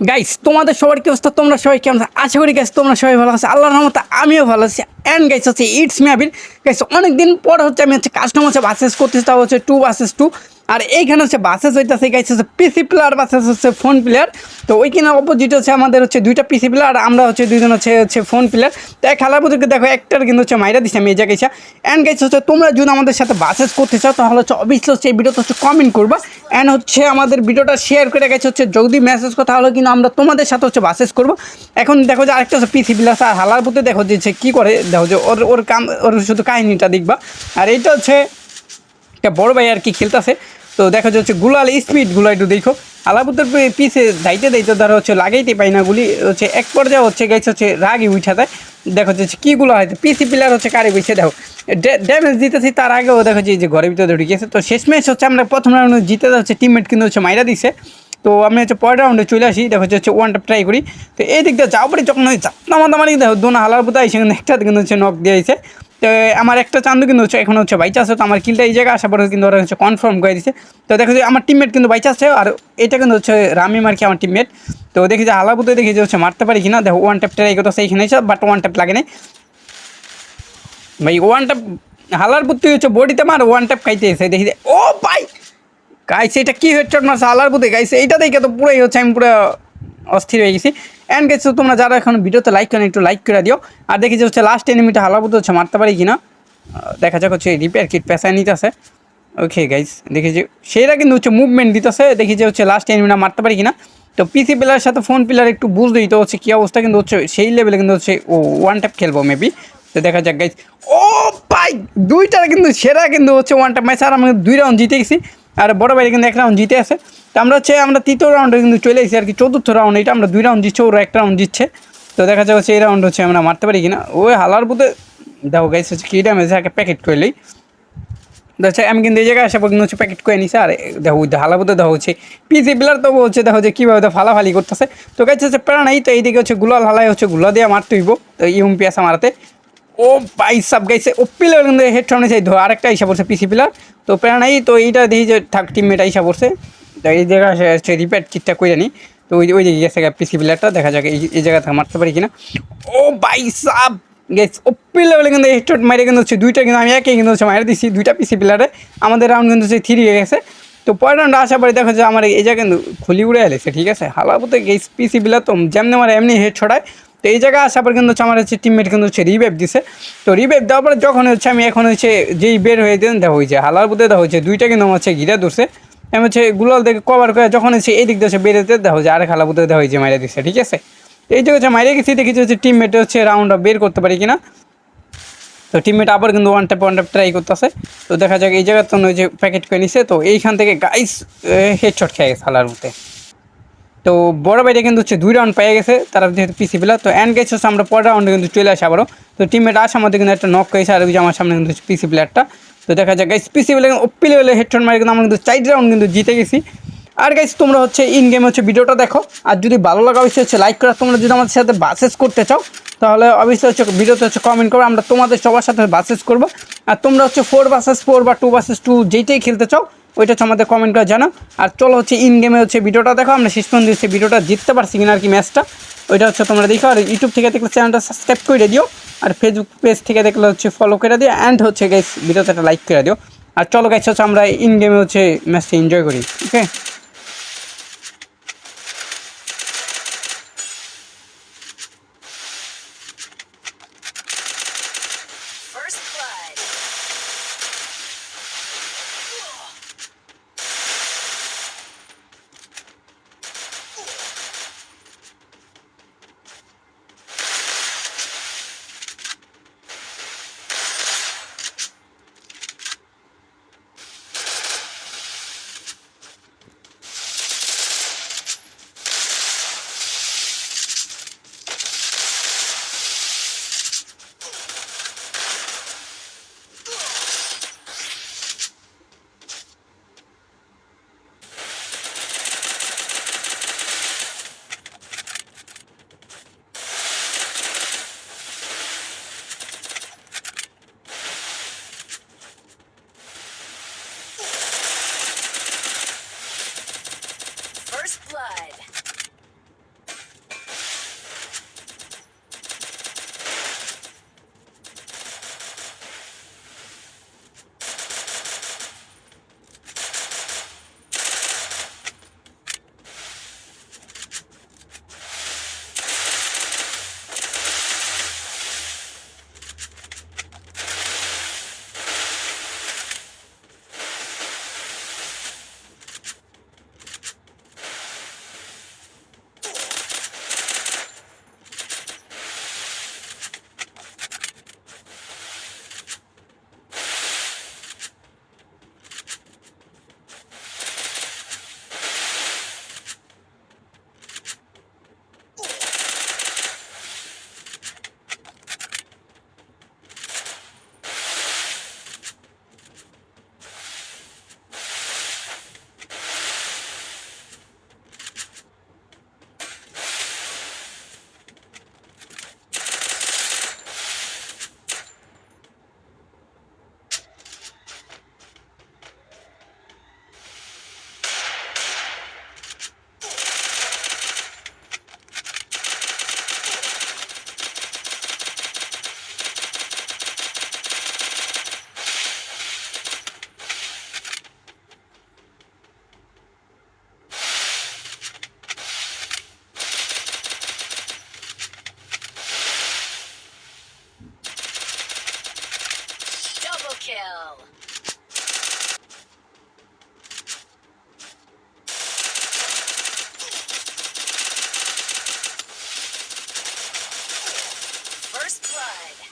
Guys তোমাদের সবার কি অবস্থা? তোমরা সবাই কেমন? আশা করি গাইস তোমরা সবাই ভালো আছো। আল্লাহর রহমতে আমিও ভালো আছি। অ্যান্ড গাইস হচ্ছে ইটস মি আবির গাইস অনেকদিন পর হচ্ছে আমি হচ্ছে কাস্টমার হচ্ছে বাসেস করতেছি, তাও হচ্ছে টু বাসেস টু আর এইখানে হচ্ছে বাসেস হইতেছে গাইস হচ্ছে পিসি প্লেয়ার বাসেস হচ্ছে ফোন প্লেয়ার তো ওইখানে অপোজিট হচ্ছে আমাদের হচ্ছে দুইটা পিসি প্লেয়ার আর আমরা হচ্ছে দুইজন হচ্ছে হচ্ছে ফোন প্লেয়ার তো খেলার প্রতিকে দেখো, একটার কিন্তু হচ্ছে মাইরা দিচ্ছে আমি এই জায়গায় অ্যান্ড গাইছে হচ্ছে তোমরা যদি আমাদের সাথে বাসেস করতে চাও, তাহলে হচ্ছে অবশ্যই হচ্ছে এই ভিডিওতে হচ্ছে কমেন্ট করবা। অ্যান্ড হচ্ছে আমাদের ভিডিওটা শেয়ার করে গেছে হচ্ছে যদি মেসেজ করো, তাহলে কিন্তু আমরা তোমাদের সাথে হচ্ছে বাসেস করব। এখন দেখো যে আরেকটা হচ্ছে পিসি প্লাস আর হালার প্রতি দেখো যে কী করে, দেখো যে ওর ওর কাম, ওর শুধু কাহিনিটা দেখবা। আর এইটা হচ্ছে একটা বড় ভাই আর কি খেলতেছে। তো দেখা যাচ্ছে গুলাল স্পিডগুলা একটু দেখো। আলাপুতের পিছে যাইতে যাইতে ধরো হচ্ছে লাগাইতে পাই না গুলি, হচ্ছে এক পর্যায়ে হচ্ছে গেছে হচ্ছে রাগি উঠা দেয় দেখো যে কীগুলো হয়তো পিসি প্লেয়ার হচ্ছে কারে বসে দেখো। ড্যামেজ দিতেছি, তার আগেও দেখো যে যে ঘরের ভিতরে ঢুকিয়েছে তো শেষ ম্যাচ হচ্ছে আমরা প্রথম রাউন্ডে জিতে যাচ্ছে টিমমেট কিন্তু হচ্ছে মাইরা দিছে। তো আমি হচ্ছে পরের রাউন্ডে চলে আসি, দেখো হচ্ছে ওয়ানটা ট্রাই করি। তো এই দিক দিয়ে যাও পরে যখন ওই চাপনা মারি দেখো, দোনা হালার পুতা এসে কিন্তু একটা কিন্তু হচ্ছে নক দিয়েছে তো আমার একটা চান্দু কিন্তু হচ্ছে, এখন হচ্ছে বাইচা আছে তো আমার কিলটা এই জায়গায় আসার পরে কিন্তু ওরা হচ্ছে কনফার্ম করে দিছে। তো দেখো যে আমার টিমমেট কিন্তু বাইচা আছে আর এটা কিন্তু হচ্ছে রামি মার্কি আমার টিমমেট তো দেখি যে হালাপুতে দেখি যে হচ্ছে মারতে পারি কিনা। দেখো ওয়ান ট্যাপ ট্রাই করতেছে এইখানে এসে বাট ওয়ান ট্যাপ লাগে নাই। ভাই ওয়ান ট্যাপ হালার পুত্তি হচ্ছে বডিতে মার ওয়ান ট্যাপ খাইতে এসে দেখি ও ভাই! গাইছে এটা কী হেডশট মারছে হালার পুঁতে গাইছে এইটা দেখে তো পুরোই হচ্ছে আমি পুরো অস্থির হয়ে গেছি। অ্যান্ড গেছো তোমরা যারা এখন ভিডিওতে লাইক করেন, একটু লাইক করে দিও। আর দেখি যে হচ্ছে লাস্ট এনিমিটা হালার পুঁতে হচ্ছে, মারতে পারি কিনা? দেখা যাক হচ্ছে রিপেয়ার কিট পেশায় নিতেছে। ওকে গাইস দেখি যে সেটা কিন্তু হচ্ছে মুভমেন্ট দিতেছে। দেখি যে হচ্ছে লাস্ট এনিমিটা মারতে পারি কিনা। তো পিসি প্লেয়ারের সাথে ফোন প্লেয়ার একটু বুঝতেই তো হচ্ছে কী অবস্থা কিন্তু হচ্ছে সেই লেভেলে কিন্তু হচ্ছে, ও ওয়ান ট্যাপ খেলব মেবি তো দেখা যাক গাইস ও ভাই, দুইটার কিন্তু সেরা কিন্তু হচ্ছে ওয়ান ট্যাপ ম্যাচ আর আমি দুই রাউন্ড জিতে গেছি। আর বড় ভাই কিন্তু এক রাউন্ড জিতে আছে। আমরা হচ্ছে, আমরা তৃতীয় রাউন্ডে কিন্তু চলে এসেছি আর কি, চতুর্থ রাউন্ড এটা আমরা দুই রাউন্ড জিতছে, ওরা একটা রাউন্ড জিতছে। তো দেখা হচ্ছে এই রাউন্ড হচ্ছে আমরা মারতে পারি কিনা। ওই হালার বুধে দেখো গাইস হচ্ছে কী ড্যামেজ একটা প্যাকেট করলেই দেখছে আমি কিন্তু এই জায়গায় আসা পর্যন্ত হচ্ছে প্যাকেট করে নিছে, আর দেখো ঢালা বুধে দেখো হচ্ছে পিসি প্লেয়ার তো হচ্ছে, দেখো যে কীভাবে তো ফালাফালি করতেছে। তো গাইছে হচ্ছে প্রাণ নাই, তো এইদিকে হচ্ছে গুলাল হালাই হচ্ছে গুলা দিয়ে মারতে হইব ইউম পিয়াসা মারাতে। ও ভাই সব গাইছে ও পিলার কিন্তু হেড সামনে চাই ধর আরেকটা হিসাব পড়ছে পিসি পিলার তো প্রাণ নাই, তো এইটা দেখি যে থাক টিমমেট হিসাব পড়ছে। এই জায়গায় হচ্ছে রিপেয়ার ঠিকঠাক করে নিই তো ওই ওই দিকে গেছে পিসি প্লেয়ারটা দেখা যাক এই এই জায়গা থেকে মারতে পারি কিনা। ও ভাই সাব! গেছ ওপি লেভেলে কিন্তু হেডশট মারে কিন্তু হচ্ছে দুইটা কিন্তু আমি একে কিন্তু হচ্ছে মারে দিচ্ছি দুইটা পিসি প্লেয়ারে আমাদের রাউন্ড কিন্তু হচ্ছে থ্রি হয়ে গেছে। তো পরের রাউন্ড আসার পরে দেখো যে আমার এই জায়গা কিন্তু খুলি উড়ে এলেছে ঠিক আছে? হালাপুতে গেস পিসি প্লেয়ার তো যেমনি আমার এমনি হেড ছড়ায় তো এই জায়গায় আসার পর কিন্তু হচ্ছে আমার হচ্ছে টিমমেট কিন্তু হচ্ছে রিভেভ দিছে। তো রিভেভ দেওয়ার পরে যখন হচ্ছে আমি এখন হচ্ছে যেই বের হয়ে দেন দেখো হয়েছে হালার বুধে দেখো হচ্ছে দুইটা কিন্তু আমার হচ্ছে ঘিরে ধরছে। আমি হচ্ছে গুলাল থেকে কভার করে যখন হচ্ছে এই দিক দিয়ে বেরোতে দেখো যে আরেক হালা বুধে দেখো হয়েছে মাইরে দিচ্ছে ঠিক আছে? এই যে হচ্ছে মাইরে গেছি দেখেছি হচ্ছে টিমমেট হচ্ছে রাউন্ড বের করতে পারি কিনা। তো টিমমেট আবার কিন্তু one tap one tap try করতেছে। তো দেখা যাক এই জায়গার তো যে প্যাকেট করে নিছে। তো এইখান থেকে গাইস হেডশট খেয়ে গেছে হালার মধ্যে। তো বড় ভাইটা কিন্তু হচ্ছে দুই রাউন্ড পেয়ে গেছে, তারা যেহেতু পিসি প্লেয়ার তো অ্যান্ড গেছে হচ্ছে আমরা পরের রাউন্ডে কিন্তু চলে আসে আবারও। তো টিমমেট আসে আমাদের কিন্তু একটা নক করেছে, আর ওই যে আমার সামনে কিন্তু হচ্ছে পিসি প্লেয়ারটা তো দেখা যাক গাইস পিসি প্লেয়ার ওপি লেভেলে হেডশট মারে, কিন্তু আমরা কিন্তু চার রাউন্ড কিন্তু জিতে গেছি। আর গাইস তোমরা হচ্ছে ইন গেমে হচ্ছে ভিডিওটা দেখো। আর যদি ভালো লাগা অবশ্যই হচ্ছে লাইক করা। তোমরা যদি আমাদের সাথে বাসেস করতে চাও, তাহলে অবশ্যই হচ্ছে ভিডিওতে হচ্ছে কমেন্ট করো। আমরা তোমাদের সবার সাথে বাসেস করব। আর তোমরা হচ্ছে ফোর বাসেস ফোর বা টু বাসেস টু যেইটাই খেলতে চাও, ওইটা হচ্ছে আমাদের কমেন্ট করে জানাও। আর চলো হচ্ছে ইন গেমে হচ্ছে ভিডিওটা দেখো। আমরা শেষ পর্যন্ত ভিডিওটা জিততে পারছি কিনা আর কি ম্যাচটা ওইটা হচ্ছে তোমরা দেখো। আর ইউটিউব থেকে দেখলে চ্যানেলটা সাবস্ক্রাইব করে দিও। আর ফেসবুক পেজ থেকে দেখলে হচ্ছে ফলো করে দিও অ্যান্ড হচ্ছে গাইস ভিডিওতে একটা লাইক করে দিও। আর চলো গাইস হচ্ছে আমরা ইন গেমে হচ্ছে ম্যাচটা এনজয় করি ওকে well. First blood.